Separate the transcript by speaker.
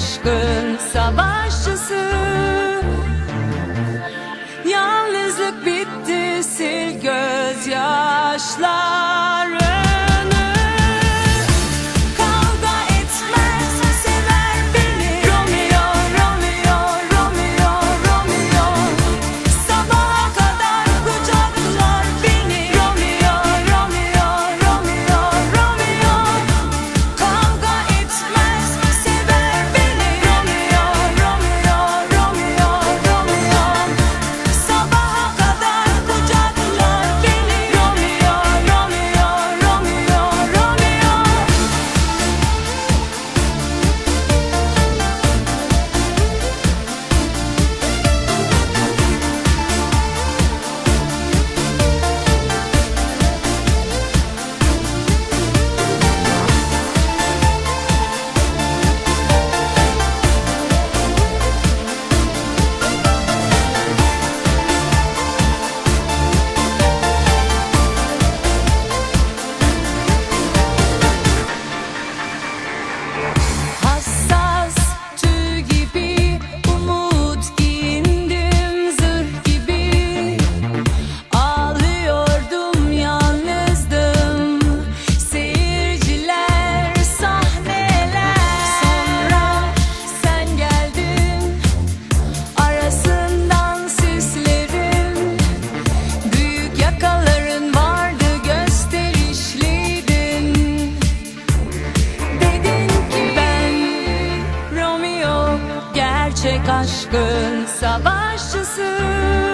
Speaker 1: aşkın savaşçısı. Yalnızlık bitti sil gözyaşlarını gerçek aşkın savaşçısı